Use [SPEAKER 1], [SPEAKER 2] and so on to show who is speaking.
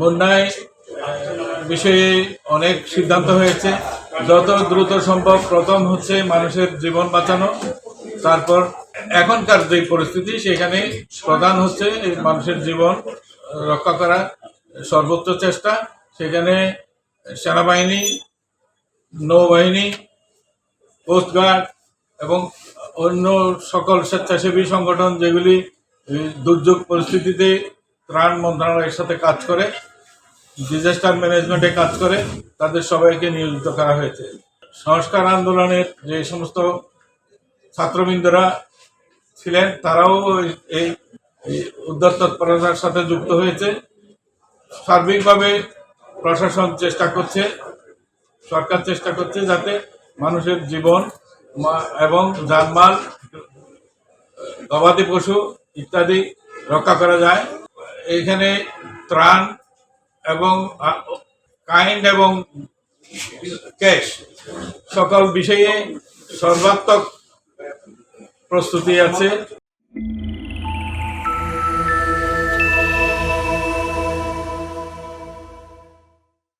[SPEAKER 1] বন্যায় বিষয়ে অনেক সিদ্ধান্ত হয়েছে। যত দ্রুত সম্ভব প্রথম হচ্ছে মানুষের জীবন বাঁচানো। তারপর এখনকার যে পরিস্থিতি, সেখানে প্রধান হচ্ছে মানুষের জীবন রক্ষা করা সর্বোচ্চ চেষ্টা। সেখানে সেনাবাহিনী, নৌবাহিনী কোস্টগার্ড এবং অন্য সকল স্বেচ্ছাসেবী সংগঠন যেগুলি দুর্যোগ পরিস্থিতিতে ত্রাণ মন্ত্রণালয়ের সাথে কাজ করে ডিজাস্টার ম্যানেজমেন্টে কাজ করে, তাদের সবাইকে নিয়োজিত করা হয়েছে। সংস্কার আন্দোলনের যে সমস্ত ছাত্রবৃন্দরা ছিলেন, তারাও এই- উদ্ধার তৎপরতার সাথে যুক্ত হয়েছে। সার্বিকভাবে প্রশাসন চেষ্টা করছে, সরকার চেষ্টা করছে যাতে মানুষের জীবন এবং যানমাল গবাদি পশু ইত্যাদি রক্ষা করা যায়। এখানে ত্রাণ এবং কাইন্ড এবং ক্যাশ সকল বিষয়ে সর্বাত্মক প্রস্তুতি আছে।